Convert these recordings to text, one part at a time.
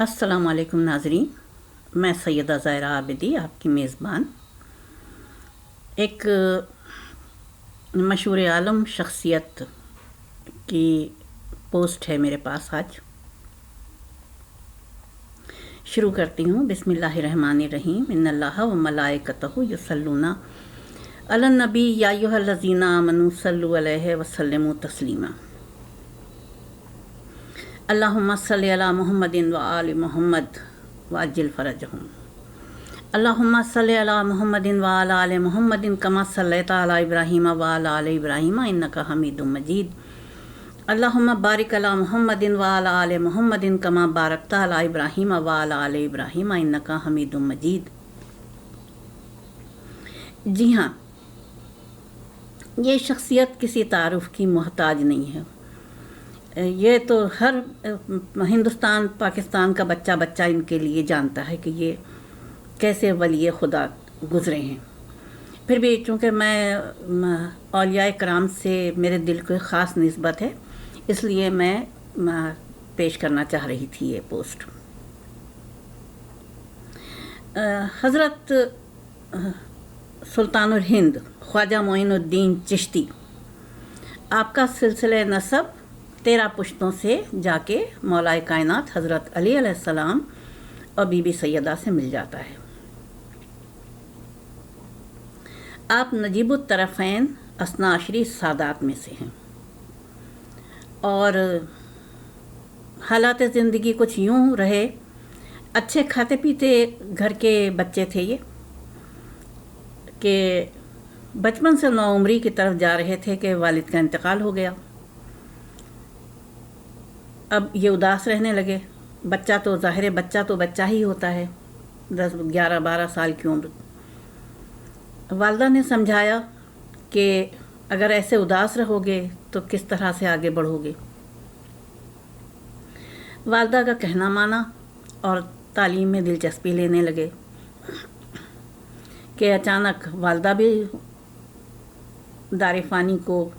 अस्सलाम वालेकुम नाजरीन, मैं सैयदा ज़ायरा आबिदी, आपकी मेज़बान। एक मशहूर आलम शख्सियत की पोस्ट है मेरे पास आज। शुरू करती हूँ। बिसमीम इन्नल्लाह व मलाइकतहु युसल्लूना अलन नबी यायुहल्लज़ीना आमनु सल्लु अलैहि वसल्लमु तस्लीमा। अल्लाहुम्मा सल्ली अला मुहम्मदिन व आलि मुहम्मद वाजिल फ़रजहुम अल्लाहुम्मा सल्ली अला मुहम्मदिन व आला आलि मुहम्मदिन कमा सल्लैता अला इब्राहीम व आला आलि इब्राहीम इन्नका हमीदुम मजीद अल्लाहुम्मा बारिक अला मुहम्मदिन व आला आलि मुहम्मदिन कमा बारकता अला इब्राहीम व आला आलि इब्राहीम इन्नका हमीदुम मजीद जी हाँ ये शख्सियत किसी तारुफ की मोहताज नहीं है। ये तो हर हिंदुस्तान, पाकिस्तान का बच्चा बच्चा इनके लिए जानता है कि ये कैसे वली खुदा गुज़रे हैं। फिर भी चूँकि मैं अलिया कराम से मेरे दिल को ख़ास नस्बत है, इसलिए मैं पेश करना चाह रही थी ये पोस्ट। हज़रत सुल्तान हिंद ख्वाजा मोइनुद्दीन चिश्ती, आपका सिलसिले नसब तेरह पुश्तों से जाके मौलाए कायनात हज़रत अली सलाम और बीबी सैदा से मिल जाता है। आप नजीबुतरफ़ैन असनाशरी सादात में से हैं। और हालात ज़िंदगी कुछ यूँ रहे, अच्छे खाते पीते घर के बच्चे थे ये, कि बचपन से नौमरी की तरफ़ जा रहे थे कि वालिद का इंतकाल हो गया। अब ये उदास रहने लगे। बच्चा तो ज़ाहिर बच्चा तो बच्चा ही होता है। दस, ग्यारह, बारह साल की उम्र। वालदा ने समझाया कि अगर ऐसे उदास रहोगे तो किस तरह से आगे बढ़ोगे। वालदा का कहना माना और तालीम में दिलचस्पी लेने लगे कि अचानक वालदा भी दार फ़ानी को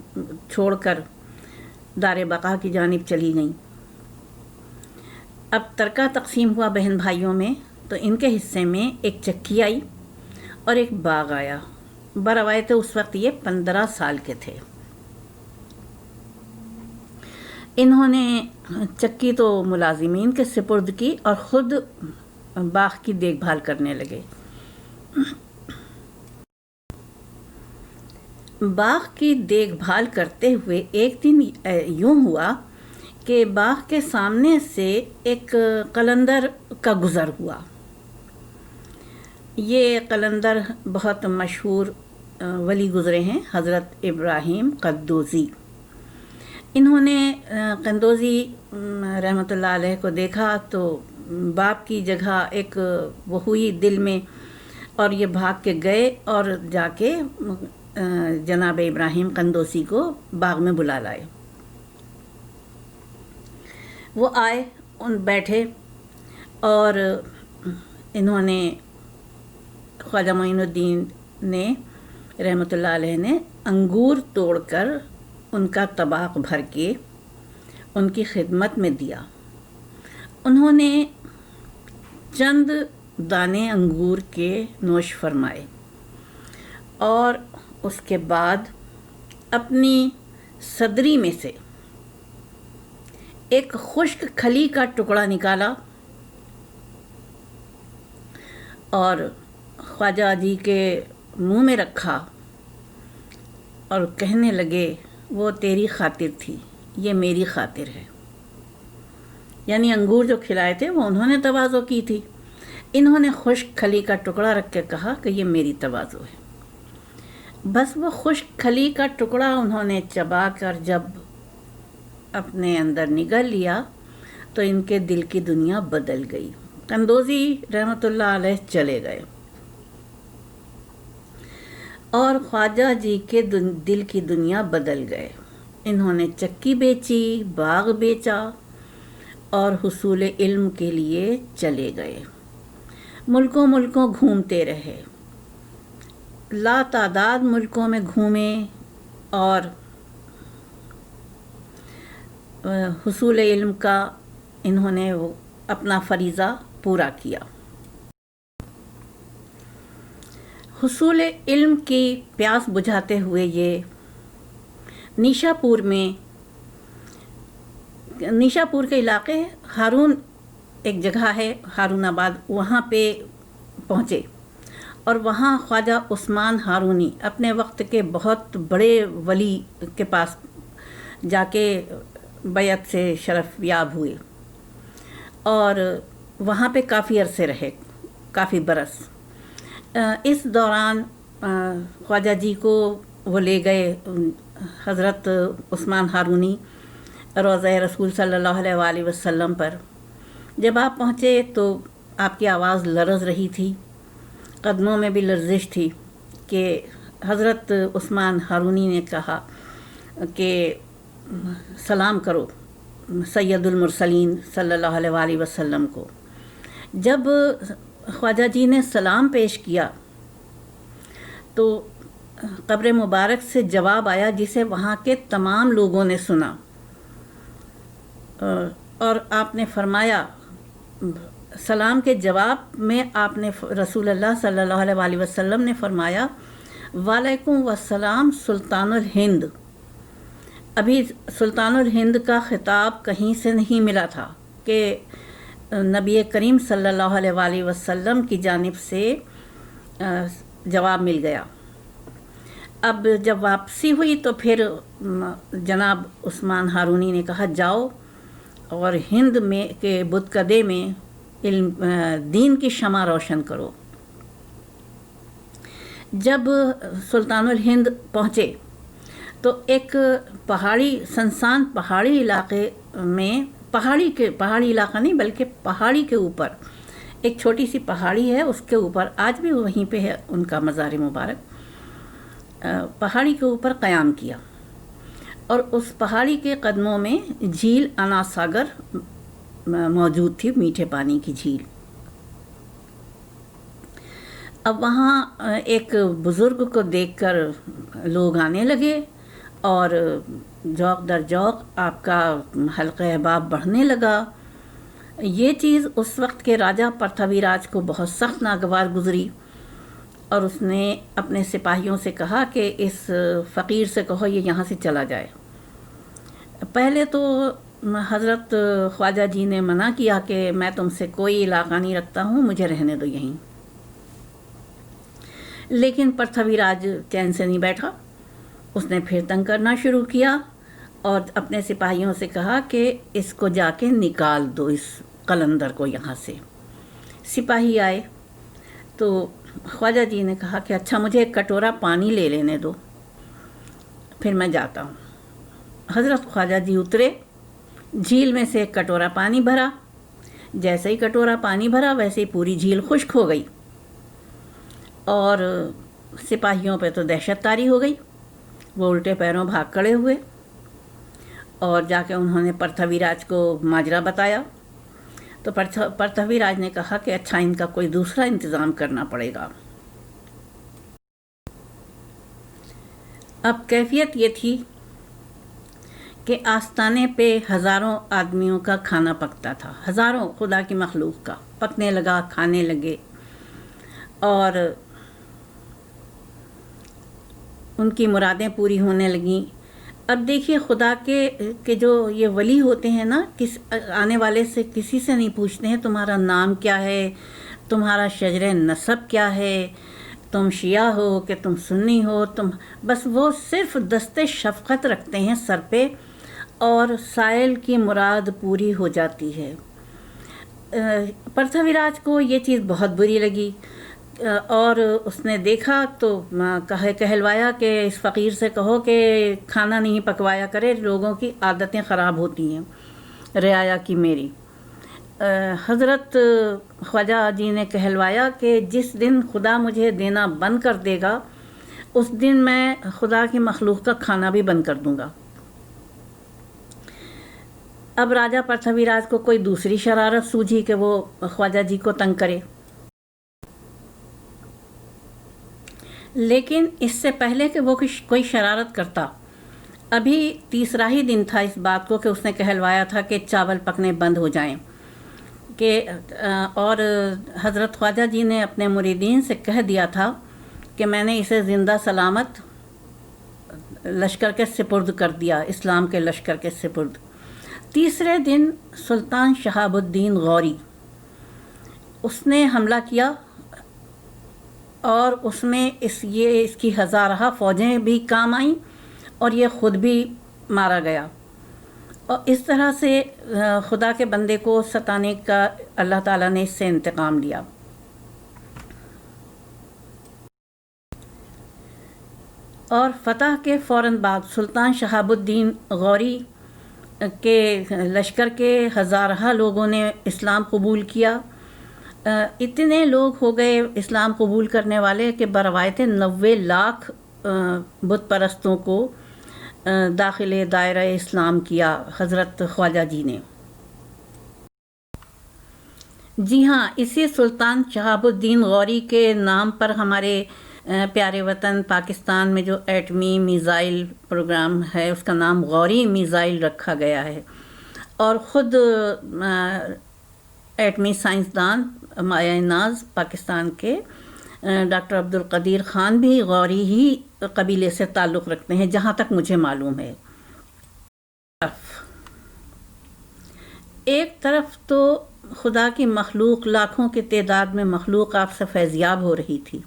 छोड़कर दार बका की जानब चली गई। अब तरका तकसीम हुआ बहन भाइयों में तो इनके हिस्से में एक चक्की आई और एक बाग आया। बरवायत उस वक्त ये पंद्रह साल के थे। इन्होंने चक्की तो मुलाजिमीन के सिपुर्द की और ख़ुद बाग की देखभाल करने लगे। बाग की देखभाल करते हुए एक दिन यूँ हुआ कि बाग के सामने से एक कलंदर का गुज़र हुआ। ये कलंदर बहुत मशहूर वली गुज़रे हैं, हज़रत इब्राहिम कद्दोज़ी। इन्होंने कंदोज़ी रहमतुल्लाह अलैह को देखा तो बाप की जगह एक, वो हुई दिल में और ये भाग के गए और जाके जनाब इब्राहिम कंदोसी को बाग में बुला लाए। वो आए, उन बैठे और इन्होंने ख्वाजा मोइनुद्दीन ने अलैह ने अंगूर तोड़कर उनका तबाक भर के उनकी खिदमत में दिया। उन्होंने चंद दाने अंगूर के नोश फरमाए और उसके बाद अपनी सदरी में से एक खुश्क खली का टुकड़ा निकाला और ख्वाजा जी के मुँह में रखा और कहने लगे, वो तेरी खातिर थी, ये मेरी खातिर है। यानी अंगूर जो खिलाए थे, वो उन्होंने तवाज़ो की थी। इन्होंने खुश्क खली का टुकड़ा रख के कहा कि ये मेरी तवाज़ो है। बस वो खुश्क खली का टुकड़ा उन्होंने चबा कर जब अपने अंदर निगल लिया तो इनके दिल की दुनिया बदल गई। कंदोजी रहमतुल्लाह अलैह चले गए। और ख्वाजा जी के दिल की दुनिया बदल गए। इन्होंने चक्की बेची, बाग बेचा और हसूल इल्म के लिए चले गए। मुल्कों मुल्कों घूमते रहे। ला तादाद मुल्कों में घूमे और हसूल इल्म का इन्होंने वो अपना फरीज़ा पूरा किया। हसूल इल्म की प्यास बुझाते हुए ये निशापुर में, निशापुर के इलाके हारून एक जगह है, हारूनाबाद, वहाँ पे पहुँचे। और वहाँ ख्वाजा उस्मान हारूनी अपने वक्त के बहुत बड़े वली के पास जाके बैत से शरफ याब हुए। और वहाँ पे काफ़ी अरसे रहे, काफ़ी बरस। इस दौरान ख्वाजा जी को वो ले गए हज़रत उस्मान हारूनी रोज़ रसूल अलैहि वसल्लम पर। जब आप पहुँचे तो आपकी आवाज़ लरज रही थी, कदमों में भी लर्जिश थी कि हज़रत उस्मान हारूनी ने कहा कि सलाम करो सैदुलमरसलीन सल्लल्लाहु अलैहि को। जब ख्वाजा जी ने सलाम पेश किया तो कब्र मुबारक से जवाब आया जिसे वहाँ के तमाम लोगों ने सुना। और आपने फरमाया, सलाम के जवाब में आपने रसूल अल्लाह सल्लल्लाहु अलैहि वसल्लम ने फरमाया, वालेकुम वसलाम सुल्तानुल हिंद। अभी सुल्तानुल हिंद का ख़िताब कहीं से नहीं मिला था कि नबी करीम सल्लल्लाहु अलैहि वसल्लम की जानिब से जवाब मिल गया। अब जब वापसी हुई तो फिर जनाब उस्मान हारूनी ने कहा, जाओ और हिंद में के बुतकदे में इल्म दीन की शमा रोशन करो। जब सुल्तानुल हिंद पहुँचे तो एक पहाड़ी संसान पहाड़ी इलाके में, पहाड़ी के, पहाड़ी इलाका नहीं, बल्कि पहाड़ी के ऊपर, एक छोटी सी पहाड़ी है, उसके ऊपर, आज भी वहीं पे है उनका मज़ार मुबारक पहाड़ी के ऊपर क़याम किया। और उस पहाड़ी के कदमों में झील अनासागर मौजूद थी, मीठे पानी की झील। अब वहाँ एक बुज़ुर्ग को देखकर लोग आने लगे और जौक दर जौक आपका हल्का अहबाब बढ़ने लगा। ये चीज़ उस वक्त के राजा पृथ्वीराज को बहुत सख्त नागवार गुजरी और उसने अपने सिपाहियों से कहा कि इस फ़कीर से कहो ये यहाँ से चला जाए। पहले तो हज़रत ख्वाजा जी ने मना किया कि मैं तुमसे कोई इलाका नहीं रखता हूँ, मुझे रहने दो यहीं। लेकिन पृथ्वीराज चैन से नहीं बैठा। उसने फिर तंग करना शुरू किया और अपने सिपाहियों से कहा कि इसको जाके निकाल दो, इस कलंदर को यहाँ से। सिपाही आए। तो ख्वाजा जी ने कहा कि अच्छा मुझे एक कटोरा पानी ले लेने दो, फिर मैं जाता हूँ। हज़रत ख्वाजा जी उतरे। झील में से एक कटोरा पानी भरा। जैसे ही कटोरा पानी भरा, वैसे ही पूरी झील खुश्क हो गई। और सिपाहियों पे तो दहशत तारी हो गई। वो उल्टे पैरों भाग खड़े हुए और जाके उन्होंने पृथ्वीराज को माजरा बताया। तो पृथ्वीराज ने कहा कि अच्छा इनका कोई दूसरा इंतज़ाम करना पड़ेगा। अब कैफियत ये थी कि आस्ताने पे हज़ारों आदमियों का खाना पकता था, हज़ारों खुदा की मखलूक का। पकने लगा, खाने लगे और उनकी मुरादें पूरी होने लगीं। अब देखिए, खुदा के के जो ये वली होते हैं ना, किस, आने वाले से किसी से नहीं पूछते हैं, तुम्हारा नाम क्या है? तुम्हारा शजर नसब क्या है? तुम शिया हो कि तुम सुन्नी हो? तुम, बस वो सिर्फ़ दस्ते शफकत रखते हैं सर पे, और साइल की मुराद पूरी हो जाती है। पृथ्वीराज को ये चीज़ बहुत बुरी लगी। और उसने देखा तो कहे, कहलवाया कि इस फ़कीर से कहो कि खाना नहीं पकवाया करे, लोगों की आदतें ख़राब होती हैं, रियाया की मेरी। हज़रत ख्वाजा जी ने कहलवाया कि जिस दिन खुदा मुझे देना बंद कर देगा, उस दिन मैं खुदा की मखलूक का खाना भी बंद कर दूँगा। अब राजा पृथ्वीराज को कोई दूसरी शरारत सूझी कि वो ख्वाजा जी को तंग करे? लेकिन इससे पहले कि वो कोई शरारत करता। अभी तीसरा ही दिन था इस बात को कि उसने कहलवाया था कि चावल पकने बंद हो जाएँ। कि और हज़रत ख्वाजा जी ने अपने मुरीदीन से कह दिया था कि मैंने इसे ज़िंदा सलामत लश्कर के सिपुर्द कर दिया, इस्लाम के लश्कर के सिपुर्द। तीसरे दिन सुल्तान शहाबुद्दीन गौरी, उसने हमला किया और उसमें इस, ये इसकी हज़ारा फ़ौजें भी काम आईं और ये ख़ुद भी मारा गया। और इस तरह से खुदा के बंदे को सताने का अल्लाह ताला ने इससे इंतकाम लिया। और फ़तह के फ़ौर बाद सुल्तान शहाबुद्दीन गौरी के लश्कर के हज़ारहा लोगों ने इस्लाम कबूल किया। इतने लोग हो गए इस्लाम कबूल करने वाले कि बरवायत नबे लाख बुत परस्तों को दाखिल दायरा इस्लाम किया हज़रत ख्वाजा जी ने। जी हाँ इसी सुल्तान शहाबुद्दीन गौरी के नाम पर हमारे प्यारे वतन पाकिस्तान में जो एटमी मिज़ाइल प्रोग्राम है, उसका नाम गौरी मिज़ाइल रखा गया है। और ख़ुद एटमी साइंसदान माया नाज पाकिस्तान के डॉक्टर अब्दुल कदीर ख़ान भी गौरी ही कबीले से ताल्लुक़ रखते हैं, जहाँ तक मुझे मालूम है। एक तरफ़ तो खुदा की मखलूक लाखों की तादाद में मखलूक आपसे फैज़याब हो रही थी,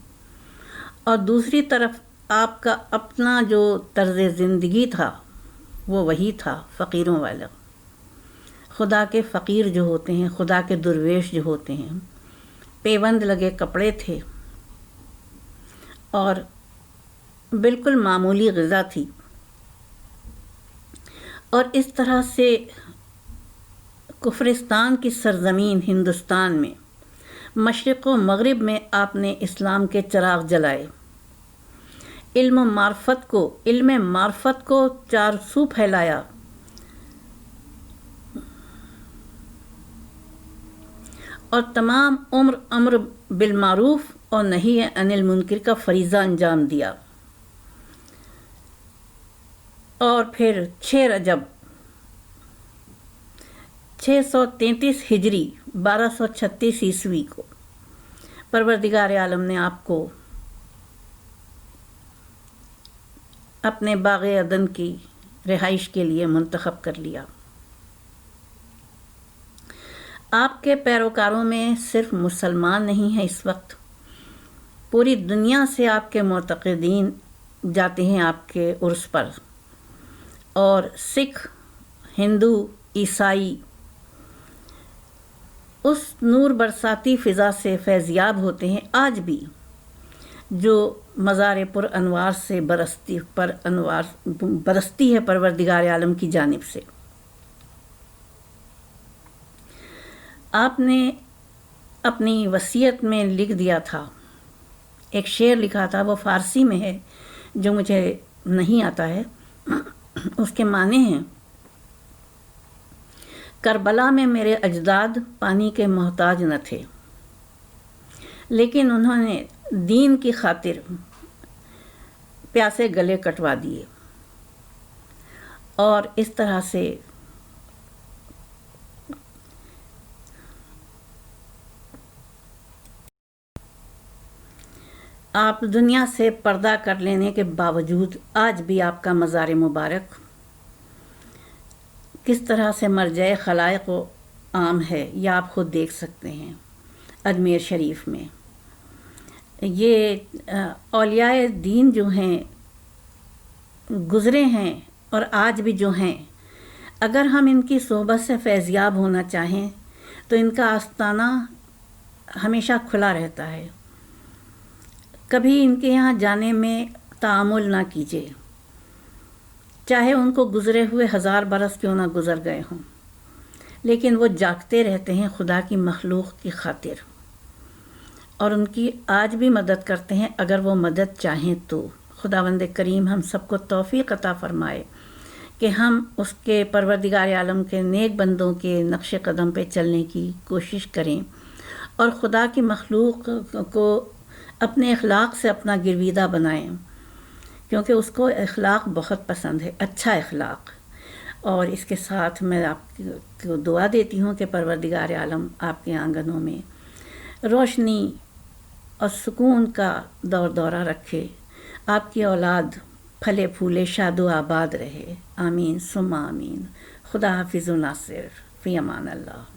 और दूसरी तरफ़ आपका अपना जो तर्ज ज़िंदगी था, वो वही था, फ़कीरों वाला। खुदा के फ़कीर जो होते हैं, खुदा के दुर्वेश जो होते हैं पेबंद लगे कपड़े थे। और बिल्कुल मामूली गज़ा थी। और इस तरह से कुफरिस्तान की सरजमीन हिंदुस्तान में, मशरक़ व मगरब में आपने इस्लाम के चराग जलाए। इल्म मार्फत को, इल्म मार्फत को चार सू फैलाया। और तमाम उम्र अमर बिलमारूफ़ और नहीं है अनिल मुनकर का फरीज़ा अंजाम दिया। और फिर छः रजब छः सौ तैंतीस हिजरी, बारह सौ छत्तीस ईस्वी को। परवरदिगार आलम ने आपको अपने बाग अदन की रिहाइश के लिए मंतखब कर लिया। आपके पैरोकारों में सिर्फ़ मुसलमान नहीं हैं इस वक्त। पूरी दुनिया से आपके मतदीन जाते हैं आपके उर्स पर। और सिख, हिंदू, ईसाई, उस नूर बरसाती फ़िज़ा से फैज़याब होते हैं आज भी, जो मज़ार पुर अनवार से बरसती पर अनवार, बरसती है परवरदिगार आलम की जानब से। आपने अपनी वसीयत में लिख दिया था। एक शेर लिखा था, वो फ़ारसी में है, जो मुझे नहीं आता है। उसके माने हैं, करबला में मेरे अजदाद पानी के मोहताज न थे, लेकिन उन्होंने दीन की खातिर प्यासे गले कटवा दिए। और इस तरह से आप दुनिया से पर्दा कर लेने के बावजूद आज भी आपका मज़ार मुबारक। किस तरह से मर जाए खलाय को आम है, यह आप खुद देख सकते हैं, अजमेर शरीफ में। ये औलियाए दीन जो हैं, गुज़रे हैं और आज भी जो हैं, अगर हम इनकी सोहबत से फैज़याब होना चाहें तो इनका आस्ताना हमेशा खुला रहता है। कभी इनके यहाँ जाने में तामुल ना कीजिए। चाहे उनको गुज़रे हुए हज़ार बरस क्यों ना गुज़र गए हों, लेकिन वो जागते रहते हैं खुदा की मखलूक की खातिर। और उनकी आज भी मदद करते हैं, अगर वो मदद चाहें तो। खुदा वंद करीम, हम सबको तोफ़ी अता फ़रमाए कि हम उसके परवरदिगार आलम के नेक बंदों के नक्श कदम पे चलने की कोशिश करें और खुदा की मखलूक को अपने अखलाक से अपना गिरवीदा बनाएँ, क्योंकि उसको अखलाक बहुत पसंद है अच्छा अखलाक। और इसके साथ मैं आपको दुआ देती हूँ कि परवरदिगार आलम आपके आंगनों में रोशनी और सुकून का दौर दौरा रखे, आपकी औलाद फले फूले शादो आबाद रहे। आमीन सुम आमीन। खुदा हाफिज़ नासिर, फ़ी अमान अल्लाह।